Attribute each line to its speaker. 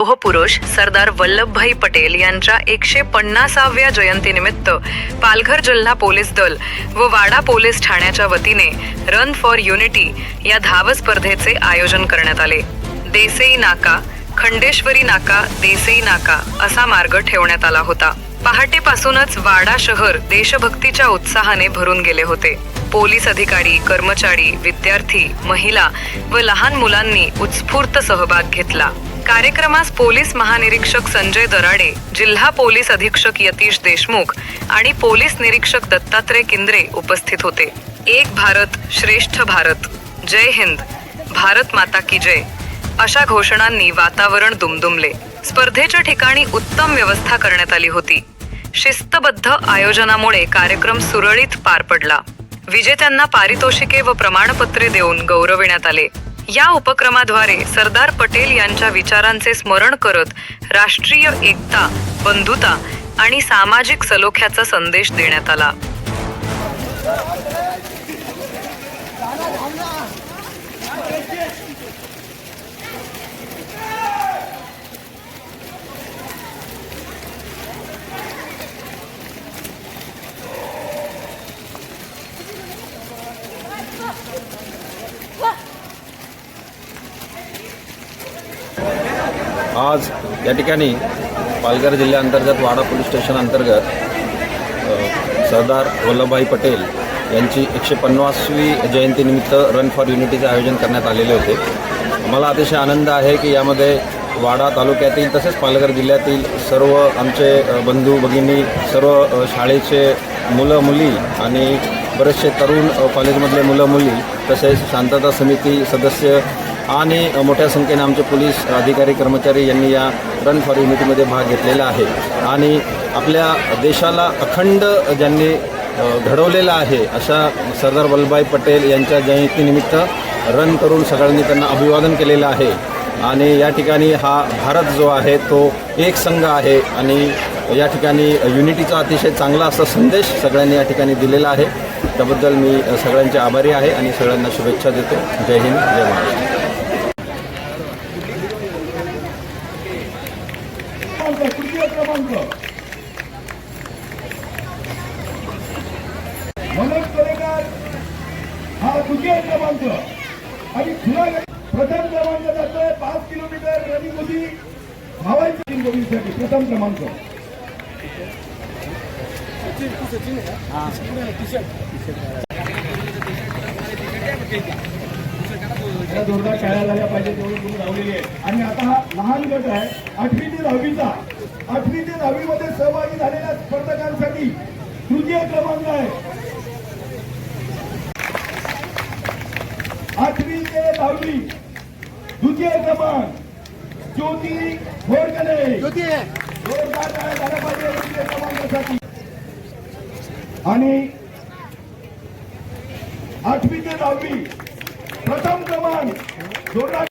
Speaker 1: लोहपुरुष सरदार वल्लभभाई पटेल यांच्या एकशे पन्नासाव्या जयंतीनिमित्त पालघर जिल्हा पोलीस दल व वाडा पोलीस ठाण्याच्या वतीने रन फॉर युनिटी या धाव स्पर्धेचे आयोजन करण्यात आले. देसई नाका खंडेश्वरी नाका देसई नाका असा मार्ग ठेवण्यात आला होता. पहाटेपासूनच वाडा शहर देशभक्तीच्या उत्साहाने भरून गेले होते. पोलीस अधिकारी कर्मचारी विद्यार्थी महिला व लहान मुलांनी उत्स्फूर्त सहभाग घेतला. कार्यक्रमास पोलीस महानिरीक्षक संजय दराडे जिल्हा पोलीस अधीक्षक यतीश देशमुख आणि पोलीस निरीक्षक दत्तात्रय किंद्रे उपस्थित होते. एक भारत श्रेष्ठ भारत. जय हिंद. भारत माता की जय. अशा घोषणांनी वातावरण दुमदुमले. स्पर्धेच्या ठिकाणी उत्तम व्यवस्था करण्यात आली होती. शिस्तबद्ध आयोजनामुळे कार्यक्रम सुरळीत पार पडला. विजेत्यांना पारितोषिके व प्रमाणपत्रे देऊन गौरविण्यात आले. या उपक्रमाद्वारे सरदार पटेल यांच्या विचारांचे स्मरण करत राष्ट्रीय एकता बंधुता आणि सामाजिक सलोख्याचा संदेश देण्यात आला.
Speaker 2: आज या ठिकाणी पालघर जिल्ह्याअंतर्गत वाडा पोलीस स्टेशन अंतर्गत सरदार वल्लभभाई पटेल यांची एकशे पन्नासवी जयंतीनिमित्त रन फॉर युनिटीचे आयोजन करण्यात आलेले होते. मला अतिशय आनंद आहे की यामध्ये वाडा तालुक्यातील तसेच पालघर जिल्ह्यातील सर्व आमचे बंधू भगिनी सर्व शाळेचे मुलं मुली आणि बरेचसे तरुण कॉलेजमधले मुलं मुली तसेच शांतता समिती सदस्य आणि मोठ्या संख्येने आमचे पोलीस अधिकारी कर्मचारी यांनी या रन फॉर युनिटीमध्ये भाग घेतलेला आहे. आणि आपल्या देशाला अखंड ज्यांनी घडवलेला घडवलेलं आहे अशा सरदार वल्लभभाई पटेल यांच्या जयंतीनिमित्त रन करून सगळ्यांनी त्यांना अभिवादन केलेलं आहे. आणि या ठिकाणी हा भारत जो आहे तो एक संघ आहे आणि या ठिकाणी युनिटीचा अतिशय चांगला असा संदेश सगळ्यांनी या ठिकाणी दिलेला आहे. त्याबद्दल मी सगळ्यांचे आभारी आहे आणि सगळ्यांना शुभेच्छा देतो. जय हिंद जय महाराष्ट्र
Speaker 3: क्रमांक तृतीय मनोज कलेकर हा द्वितीय क्रमांक. आणि खुला प्रथम क्रमांक जातोय पाच किलोमीटर रनिंग होती धावायची गोविंदसाठी प्रथम क्रमांक. जोरदार शाळा झाल्या पाहिजे तेवढी मुलं लावलेली आहे. आणि आता हा लहान गट आहे. आठवी ते दहावीचा. आठवी ते दहावी मध्ये सहभागी झालेल्या स्पर्धकांसाठी तृतीय क्रमांक आहे. आठवी ते दहावी द्वितीय क्रमांक ज्योती जोरदार पाहिजे तृतीय क्रमांकासाठी? आणि आठवी ते दहावी प्रथम क्रमांक जोरदार